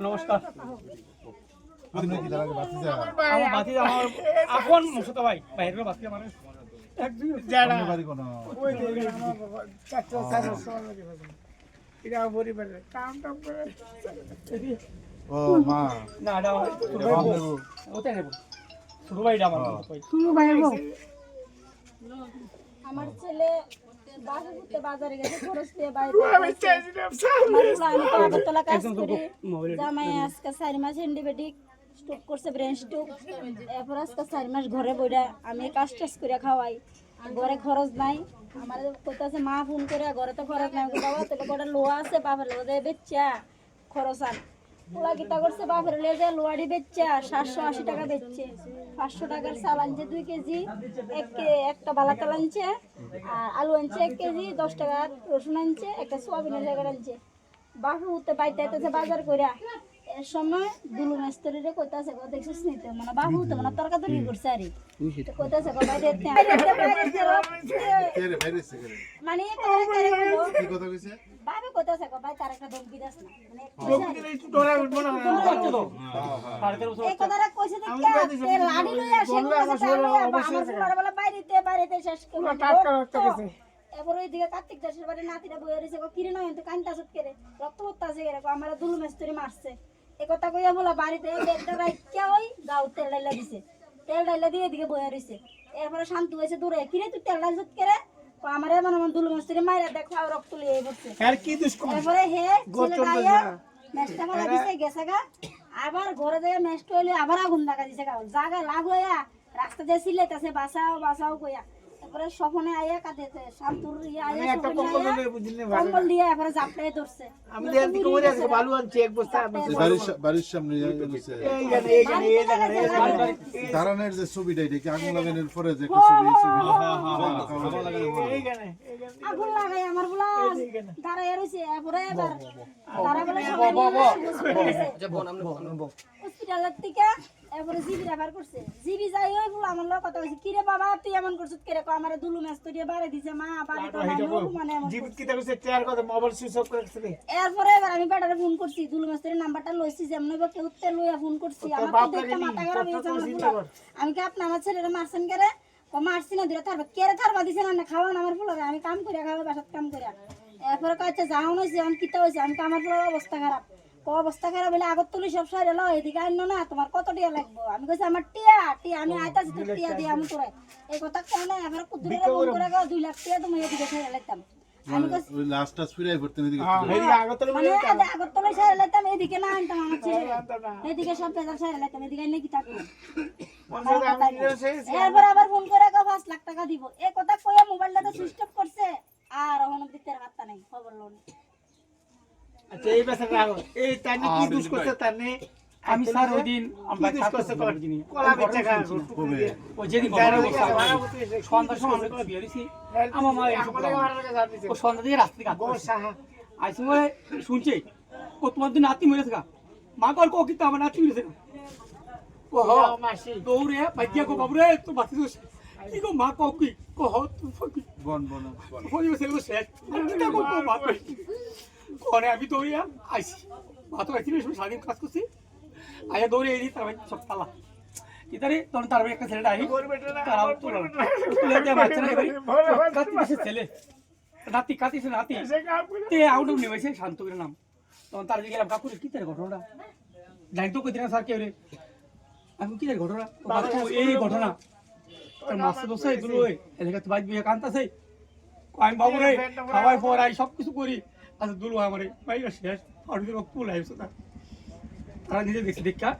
নমস্কার আপন মুসতা ভাই বাতি আমার আপনার বাড়ি কোন ও মা। না এটা আমার ভাই ছেলে বাজারে গেছে খরচ দিয়ে জামাই আজকে চারি মাস অ্যান্টিবায়োটিক স্টক করছে ব্রেন স্টক এরপর আজকে চারি মাস ঘরে বইরা আমি কাজ টাজ করে খাওয়াই। ঘরে খরচ নাই। আমার কইতাছে মা ফোন করে ঘরে তো খরচ নাই। বাবা তোকে কটা লোয়া আছে বাপের লোদে বেচ্চা খরচ আন পোলা কিতা করছে বাপের লিয়ে যায় লোয়াড়ি বেচছে সাতশো আশি টাকা বেচছে। পাঁচশো টাকার চাল আনছে দুই কেজি এক কে- একটা বালা তেল আনছে আর আলু আনছে এক কেজি দশ টাকার রসুন আনছে একটা সোয়াবিনের জায়গা আনছে। বাপু উঠতে পাইতে আইতেছে বাজার কইরা। এর সময় দুলু মেস্তরিরে কইতাছে গো দেখছিস নিতে মানে বাপু উঠতে মানে তরকাতরি করছে আরে। তো কইতাছে গো বাইরে তে- তে- মানে কি কথা কইছে? কইতাছে গো ভাই তার একটা ধমকি দাস না। মানে হচ্ছে তো। সাড়ে তেরো বছর এই কথাটা কইছে দেখা তে লাড়ি লইয়া সে কইছে তার লইয়া বা আমার ফুলার বেলা বাইরেতে বাইরেতে শেষ করে এরপর ওই দিকে কার্তিক দাসের বাড়ি নাতিটা বইয়া রয়েছে কিরে নয় তো কান্তা সুত করে রক্ত পড়তে আছে আমার দুলু মেস্তরি মারছে। এ কথা কইয়া বলা বাড়িতে রাখিয়া ওই গাও তেল ডাইলা দিছে। তেল ডাইলা দিয়ে এদিকে বইয়া রয়েছে এরপরে শান্ত হয়েছে দূরে কিরে তুই তেল ডাইল সুত করে আমার মানে আমার দুল মস্তিরে মাইরা দেখো আর রক্ত লিয়ে পড়ছে তারপরে হে ছেলে গাইয়া মেস্টা মারা দিছে গেছে গা। আবার ঘরে যায় মেস্ট হইলে আবার আগুন লাগা দিছে গা। জায়গা লাগ হইয়া রাস্তা দিয়ে সিলেতাছে বাঁচাও বাঁচাও কইয়া। তারপরে স্বপনে আইয়া কাঁদেছে শান্তুর ইয়া আইয়া কম্বল দিয়ে এবারে জাপটাই ধরছে। আমি দেখি দিকে মরে আছে বালু আনছি এক বস্তা যে বাড়ির সা- বাড়ির সামনে কইছে এইখানে এইখানে এই যে ছবিটা এটা কি আগুন লাগানোর পরে যে ছবি ছবি? এইখানে আগুন লাগাই আমার বলা দাঁড়াইয়া রইছে এরপরে এবার তারা বলে সবাই হসপিটালের থেকে এরপরে জিবি রেফার করছে। জিবি যাই ওই বলে আমার লোক কথা কইছে কিরে বাবা তুই এমন করছিস কিরে কো আমার দুলু ম্যাচ তো দিয়ে বাড়ি দিছে মা বাড়ি তো না মানে এমন জীবিত কি দেখছে চেয়ার কথা মোবাইল সুইচ অফ করে এরপরে এবার আমি বেটারে ফোন করছি দুলু নাম্বারটা লইছি যেমন এবার কেউ উত্তর লইয়া ফোন করছি। আমার তো দেখতে মাথা খারাপ হয়ে পুরো। আমি কি আপনি আমার ছেলেরা মারছেন কেরে? ও মারছি না দিলে তারপর কেরে থারবা দিছে না খাওয়ান আমার ফুলরে আমি কাম করিয়া খাওয়া বাসাত কাম করিয়া এরপরে কয়েছে যাও নইছে আমি কিতা হয়েছে আমি তো আমার ফুলের অবস্থা খারাপ? অবস্থা খারাপ হলে আগত তুলি সব সাইড এলো এদিকে আইনো না তোমার কত টিয়া লাগবো? আমি কইছি আমার টিয়া টিয়া আমি আইতাছি তো টিয়া দিয়ে আমি তোরে। এই কথা কেন না এবার কুদুরে ফোন করে। গো দুই লাখ টিয়া তুমি এদিকে ছেড়ে লাগতাম আমি কইছি ফিরাই ভরতে এদিকে এইদিকে আগতলা মানে আগে আগরতলায় সাইরে লাইতাম এদিকে না আনতাম আমার ছেলে এদিকে সব পেজাল লাইতাম এদিকে নাকি থাকব? এরপর আবার ফোন করে গো পাঁচ লাখ টাকা দিব। এই কথা কইয়া মোবাইলটা তো সুইচ অফ করছে আর এখন অব্দি তের হাতটা নাই খবর লোন আচ্ছা এই বেসা রাখো। এই তানি কি দুষ করছে তানি আমি স্যার ওই দিন আমরা কি দুষ করছে? থাকতে কলা বেচা খা ও যেদিন ঘটনা ঘটছে আমার সন্ধ্যার সময় আমরা করে বিয়ে আমার মা এসব বলে আমার। ও সন্ধ্যা থেকে রাস্তা থেকে আইসি শুনছে ও তোমার দিন নাতি মরেছে গা। মা কল কো কিন্তু আমার নাতি মরেছে গা। ও হ মাসি। দৌড়ে বাজিয়া কো বাবুরে তো বাতি দোষ। কি গো মা কও কি? কো হ তুই বন বন বন। শেষ কি কো? কই কোনে আমি দৌড়িয়া আইসি মা তো আইসি সব স্বাধীন কাজ করছি। আয়া দৌড়ে এই তার ভাই সব তালা ইতারে তখন তার ভাই একটা ছেলেটা আই তারাও তুলে বাচ্চা ছেলে। নাতি কাতিছে নাতি। তে আউট অফ নেমেছে শান্ত করে নাম। তখন তার গেলাম কাকুরে কি তার ঘটনাটা? জানি তো কই দিনা স্যার কে আমি কি তার ঘটনা? এই ঘটনা। তার মাসে বসে এগুলো এলাকা তো বাইক বিয়ে কান্তাছে আমি বাবু রে খাওয়াই পড়াই সব কিছু করি। আচ্ছা দুলু আমারে ভাই শেষ। দিন পুল আইছে তার তারা নিজে দেখছি দেখা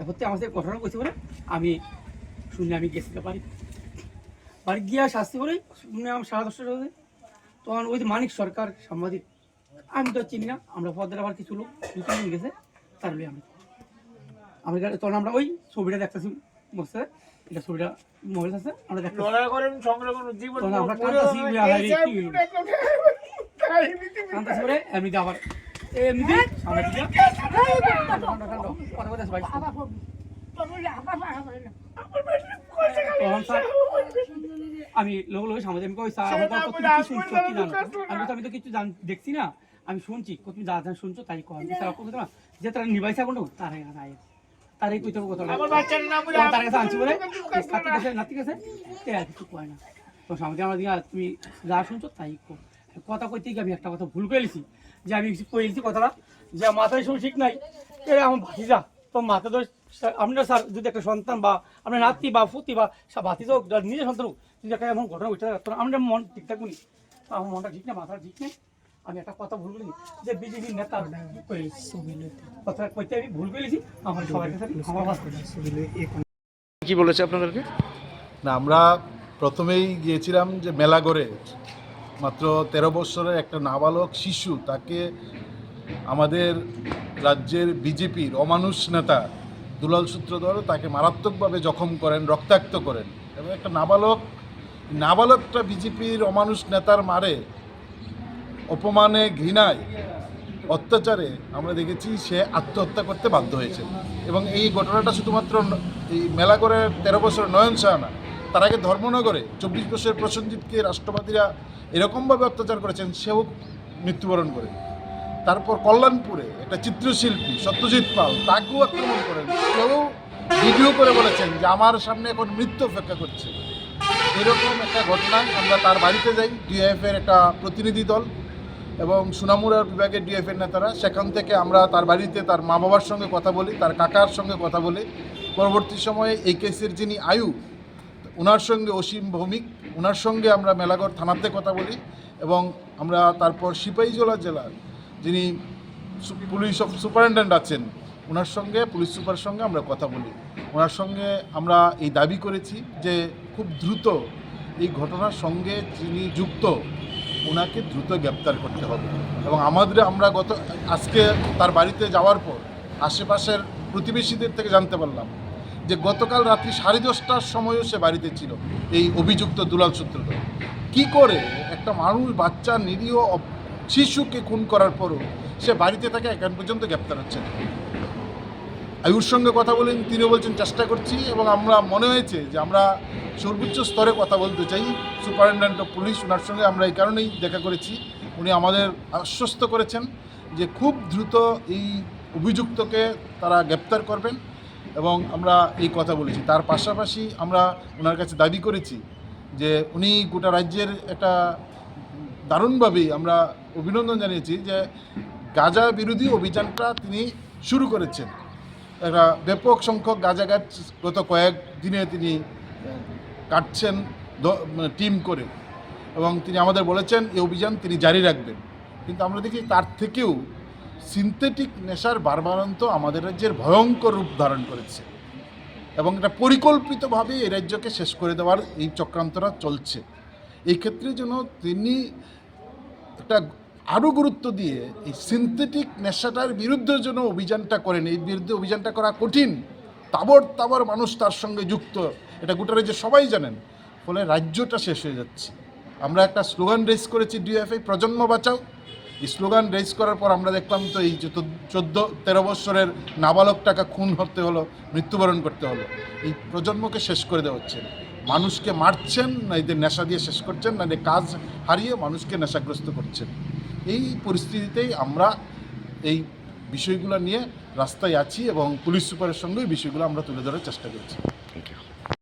হচ্ছে আমাদের ঘটনা করছে বলে আমি শুনে আমি গেছি বাড়ি। বাড়ি গিয়া শাস্তি করে শুনে আমি সাড়ে দশটা বাজে তখন ওই যে মানিক সরকার সাংবাদিক আমি তো চিনি না আমরা পদের আবার কিছু লোক দু তিনজন গেছে তার লই আমি আমার গাড়ি তখন আমরা ওই ছবিটা দেখতেছি বসে এটা ছবিটা মোবাইল আছে আমরা তখন আমরা কি এমনিতে আবার এমনিতে আমি লোক আমি কই স্যার আমার কথা তুমি কি শুনছো কি জানো? আমি তো আমি তো কিছু জান দেখছি না আমি শুনছি কো তুমি যা যা শুনছো তাই আমি স্যার কথা না যে তারা নিবাইছা কোন তারাই নাই তারাই কইতে কথা আমার বাচ্চার নাম বলে তার কাছে আনছি বলে কাছে নাতি কাছে তে আর কিছু কয় না। তো সামনে আমার দিকে তুমি যা শুনছো তাই কো কথা কইতে গিয়ে আমি একটা কথা ভুল করে লিছি যে আমি কইছি কথাটা যে মাথায় শুনে ঠিক নাই। এ আমার ভাতিজা তো মাথা তো আপনার স্যার যদি একটা সন্তান বা আপনার নাতি বা ফুতি বা ভাতিজা হোক নিজের সন্তান হোক যদি একটা এমন ঘটনা ঘটে তো আমাদের মন ঠিক থাকুনি তো আমার মনটা ঠিক না মাথা ঠিক নেই। আমি একটা কথা ভুল করেছি যে বিজেপির নেতা কথা কইতে আমি ভুল করেছি আমার সবার কাছে আমার কি বলেছে আপনাদেরকে? না আমরা প্রথমেই গিয়েছিলাম যে মেলা মেলাগড়ে মাত্র তেরো বছরের একটা নাবালক শিশু, তাকে আমাদের রাজ্যের বিজেপির অমানুষ নেতা দুলাল সূত্রধর তাকে মারাত্মকভাবে জখম করেন, রক্তাক্ত করেন। এবং একটা নাবালক, নাবালকটা বিজেপির অমানুষ নেতার মারে, অপমানে, ঘৃণায়, অত্যাচারে আমরা দেখেছি সে আত্মহত্যা করতে বাধ্য হয়েছে। এবং এই ঘটনাটা শুধুমাত্র এই মেলাগড়ের তেরো বছর নয়ন শাহ না তার আগে ধর্মনগরে চব্বিশ বছরের প্রসেনজিৎকে রাষ্ট্রবাদীরা এরকমভাবে অত্যাচার করেছেন, সেও মৃত্যুবরণ করে। তারপর কল্যাণপুরে একটা চিত্রশিল্পী সত্যজিৎ পাল, তাকেও আক্রমণ করেন। সেও ভিডিও করে বলেছেন যে, আমার সামনে এখন মৃত্যু অপেক্ষা করছে। এরকম একটা ঘটনা, আমরা তার বাড়িতে যাই ডিএফের একটা প্রতিনিধি দল এবং সুনামুড়া বিভাগের ডিএফের নেতারা। সেখান থেকে আমরা তার বাড়িতে তার মা বাবার সঙ্গে কথা বলি, তার কাকার সঙ্গে কথা বলি। পরবর্তী সময়ে এই কেসের যিনি আয়ু ওনার সঙ্গে অসীম ভৌমিক ওনার সঙ্গে আমরা মেলাগড় থানাতে কথা বলি এবং আমরা তারপর সিপাহীজলা জেলার যিনি পুলিশ সুপারিনটেন্ডেন্ট আছেন ওনার সঙ্গে, পুলিশ সুপার সঙ্গে আমরা কথা বলি। ওনার সঙ্গে আমরা এই দাবি করেছি যে খুব দ্রুত এই ঘটনার সঙ্গে যিনি যুক্ত ওনাকে দ্রুত গ্রেপ্তার করতে হবে। এবং আমাদের, আমরা গত, আজকে তার বাড়িতে যাওয়ার পর আশেপাশের প্রতিবেশীদের থেকে জানতে পারলাম যে গতকাল রাত্রি সাড়ে দশটার সময়ও সে বাড়িতে ছিল, এই অভিযুক্ত দুলাল সূত্রধর। কি করে একটা মানুষ বাচ্চা, নিরীহ শিশুকে খুন করার পরও সে বাড়িতে থাকে এখন পর্যন্ত গ্রেপ্তার হচ্ছে না। আয়ুর সঙ্গে কথা বলেন, তিনিও বলছেন, চেষ্টা করছি। এবং আমরা, মনে হয়েছে যে আমরা সর্বোচ্চ স্তরে কথা বলতে চাই। সুপারিনটেন্ডেন্ট অফ পুলিশ, ওনার সঙ্গে আমরা এই কারণেই দেখা করেছি। উনি আমাদের আশ্বস্ত করেছেন যে খুব দ্রুত এই অভিযুক্তকে তারা গ্রেপ্তার করবেন। এবং আমরা এই কথা বলেছি। তার পাশাপাশি আমরা ওনার কাছে দাবি করেছি যে উনি গোটা রাজ্যের একটা দারুণভাবেই আমরা অভিনন্দন জানিয়েছি যে গাজা বিরোধী অভিযানটা তিনি শুরু করেছেন। একটা ব্যাপক সংখ্যক গাঁজা গাছ গত কয়েক দিনে তিনি কাটছেন মানে টিম করে এবং তিনি আমাদের বলেছেন, এই অভিযান তিনি জারি রাখবেন। কিন্তু আমরা দেখি তার থেকেও সিনথেটিক নেশার বারবারান্ত আমাদের রাজ্যের ভয়ঙ্কর রূপ ধারণ করেছে। এবং এটা পরিকল্পিতভাবে এই রাজ্যকে শেষ করে দেওয়ার এই চক্রান্তটা চলছে। এই ক্ষেত্রে যেন তিনি একটা আরও গুরুত্ব দিয়ে এই সিনথেটিক নেশাটার বিরুদ্ধে যেন অভিযানটা করেন, এই বিরুদ্ধে অভিযানটা করা কঠিন তাবর তাবর মানুষ তার সঙ্গে যুক্ত, এটা গোটা রাজ্যে সবাই জানেন, ফলে রাজ্যটা শেষ হয়ে যাচ্ছে। আমরা একটা স্লোগান রেস করেছি ডিএফআই প্রজন্ম বাঁচাও? স্লোগান রেজ করার পর আমরা দেখলাম তো এই যে চোদ্দ তেরো বছরের নাবালক টাকা খুন হতে হলো, মৃত্যুবরণ করতে হলো। এই প্রজন্মকে শেষ করে দেওয়া হচ্ছে। মানুষকে মারছেন, না এদের নেশা দিয়ে শেষ করছেন, না এদের কাজ হারিয়ে মানুষকে নেশাগ্রস্ত করছেন। এই পরিস্থিতিতেই আমরা এই বিষয়গুলো নিয়ে রাস্তায় আছি এবং পুলিশ সুপারের সঙ্গে এই বিষয়গুলো আমরা তুলে ধরার চেষ্টা করছি। Thank you